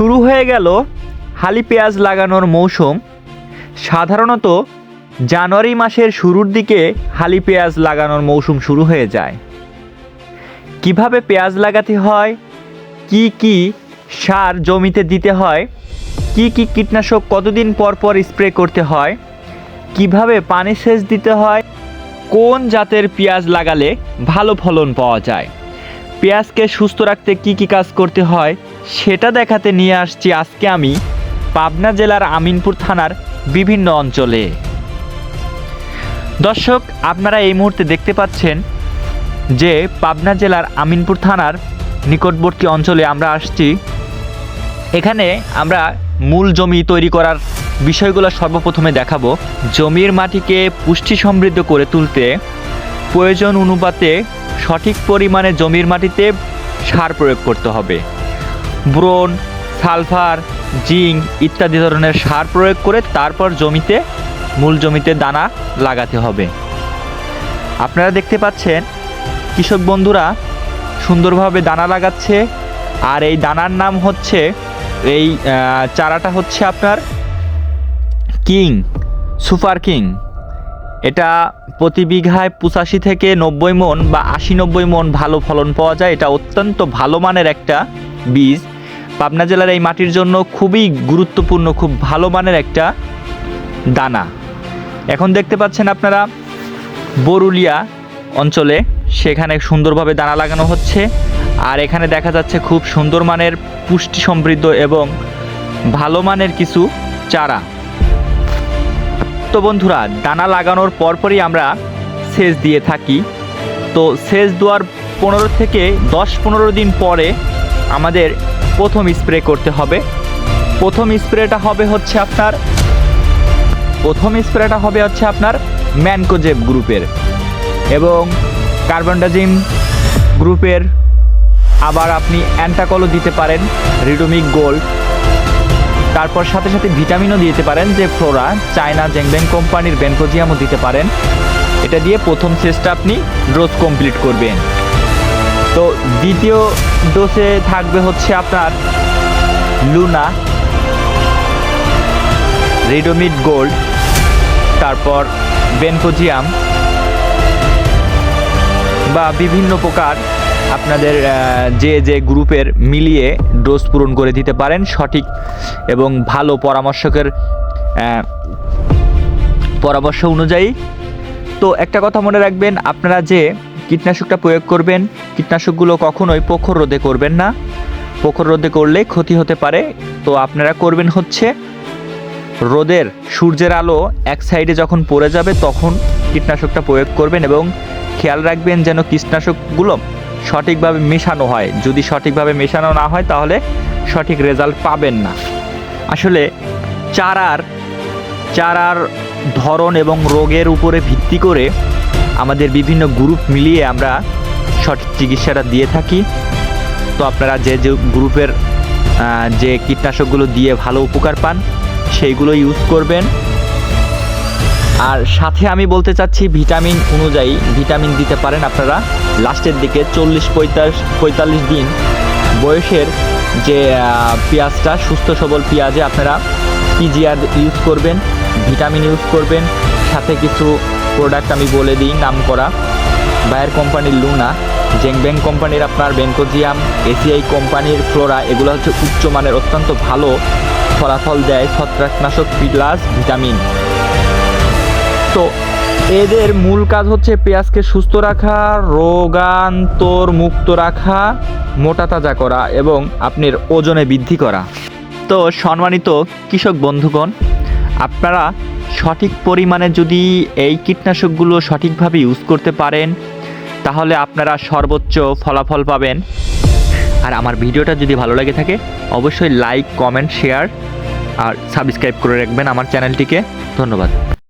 শুরু হয়ে গেল হালি পেঁয়াজ লাগানোর মৌসুম। সাধারণত জানুয়ারি মাসের শুরুর দিকে হালি পেঁয়াজ লাগানোর মৌসুম শুরু হয়ে যায়। কীভাবে পেঁয়াজ লাগাতে হয়? কি কি সার জমিতে দিতে হয়? কি কি কীটনাশক কতদিন পর পর স্প্রে করতে হয়? কীভাবে পানি সেচ দিতে হয়? কোন জাতের পেঁয়াজ লাগালে ভালো ফলন পাওয়া যায়? পেঁয়াজকে সুস্থ রাখতে কি কি কাজ করতে হয়? সেটা দেখাতে নিয়ে আসছি আজকে আমি পাবনা জেলার আমিনপুর থানার বিভিন্ন অঞ্চলে। দর্শক, আপনারা এই মুহূর্তে দেখতে পাচ্ছেন যে পাবনা জেলার আমিনপুর থানার নিকটবর্তী অঞ্চলে আমরা আসছি। এখানে আমরা মূল জমি তৈরি করার বিষয়গুলো সর্বপ্রথমে দেখাবো। জমির মাটিকে পুষ্টি সমৃদ্ধ করে তুলতে প্রয়োজন অনুপাতে সঠিক পরিমাণে জমির মাটিতে সার প্রয়োগ করতে হবে। ব্রোন, সালফার, জিঙ্ক ইত্যাদি ধরনের সার প্রয়োগ করে তারপর জমিতে, মূল জমিতে দানা লাগাতে হবে। আপনারা দেখতে পাচ্ছেন, কৃষক বন্ধুরা সুন্দরভাবে দানা লাগাচ্ছে। আর এই দানার নাম হচ্ছে, এই চারাটা হচ্ছে আপনার কিং, সুপার কিং। এটা প্রতি বিঘায় পঁচাশি থেকে নব্বই মন বা আশি নব্বই মন ভালো ফলন পাওয়া যায়। এটা অত্যন্ত ভালো মানের একটা বীজ। পাবনা জেলার এই মাটির জন্য খুবই গুরুত্বপূর্ণ, খুব ভালো মানের একটা দানা। এখন দেখতে পাচ্ছেন আপনারা বরুলিয়া অঞ্চলে সেখানে সুন্দরভাবে দানা লাগানো হচ্ছে আর এখানে দেখা যাচ্ছে খুব সুন্দর মানের পুষ্টি সমৃদ্ধ এবং ভালো মানের কিছু চারা। তো বন্ধুরা, দানা লাগানোর পরপরই আমরা সেচ দিয়ে থাকি। তো সেচ দেওয়ার পনেরো থেকে দশ পনেরো দিন পরে আমাদের প্রথম স্প্রে করতে হবে। প্রথম স্প্রেটা হবে হচ্ছে আপনার প্রথম স্প্রেটা হবে হচ্ছে আপনার ম্যানকোজেব গ্রুপের এবং কার্বনডাজিম গ্রুপের। আবার আপনি অ্যান্টাকলও দিতে পারেন, রিডোমিক গোল্ড। তারপর সাথে সাথে ভিটামিনও দিতে পারেন, যে ফ্লোরা চায়না জেংবেং কোম্পানির বেনকোজিয়ামও দিতে পারেন। এটা দিয়ে প্রথম সেজটা আপনি ডোজ কমপ্লিট করবেন। তো দ্বিতীয় ডোসে থাকবে হচ্ছে আপনার লুনা রেডোমিড গোল্ড তারপর বেনকোজিয়াম বা বিভিন্ন প্রকার আপনাদের যে যে গ্রুপের মিলিয়ে ডোজ পূরণ করে দিতে পারেন সঠিক এবং ভালো পরামর্শকের পরামর্শ অনুযায়ী। তো একটা কথা মনে রাখবেন, আপনারা যে কীটনাশকটা প্রয়োগ করবেন, কীটনাশকগুলো কখনোই পোখর রোদে করবেন না। পোখর রোদে করলে ক্ষতি হতে পারে। তো আপনারা করবেন হচ্ছে, রোদের সূর্যের আলো এক সাইডে যখন পড়ে যাবে তখন কীটনাশকটা প্রয়োগ করবেন এবং খেয়াল রাখবেন যেন কীটনাশকগুলো সঠিকভাবে মেশানো হয়। যদি সঠিকভাবে মেশানো না হয় তাহলে সঠিক রেজাল্ট পাবেন না। আসলে চারার চারার ধরন এবং রোগের উপরে ভিত্তি করে আমাদের বিভিন্ন গ্রুপ মিলিয়ে আমরা সঠিক চিকিৎসাটা দিয়ে থাকি। তো আপনারা যে যে গ্রুপের যে কীটনাশকগুলো দিয়ে ভালো উপকার পান, সেইগুলো ইউজ করবেন। আর সাথে আমি বলতে চাচ্ছি ভিটামিন অনুযায়ী ভিটামিন দিতে পারেন আপনারা। লাস্টের দিকে চল্লিশ পঁয়তাল্লিশ পঁয়তাল্লিশ দিন বয়সের যে পেঁয়াজটা, সুস্থ সবল পেঁয়াজে আপনারা পিজিআর ইউজ করবেন ভিটামিন ইউজ করবেন। সাথে কিছু প্রোডাক্ট আমি বলে দিই, নাম করা। বায়ার কোম্পানির লুনা জেংব্যাং কোম্পানির আপনার বেনকোজিয়াম, এসিআই কোম্পানির ফ্লোরা, এগুলো হচ্ছে উচ্চমানের অত্যন্ত ভালো ফলাফল দেয় ছত্রাকনাশক প্লাস ভিটামিন। তো এদের মূল কাজ হচ্ছে পেঁয়াজকে সুস্থ রাখা, রোগান্তর মুক্ত রাখা, মোটা তাজা করা এবং আপনার ওজনে বৃদ্ধি করা। তো সম্মানিত কৃষক বন্ধুগণ, আপনারা সঠিক পরিমাণে যদি এই কীটনাশকগুলো সঠিকভাবে ইউজ করতে পারেন, তাহলে আপনারা সর্বোচ্চ ফলাফল পাবেন। আর আমার ভিডিওটা যদি ভালো লাগে থাকে, অবশ্যই লাইক কমেন্ট শেয়ার আর সাবস্ক্রাইব করে রাখবেন আমার চ্যানেলটিকে ধন্যবাদ।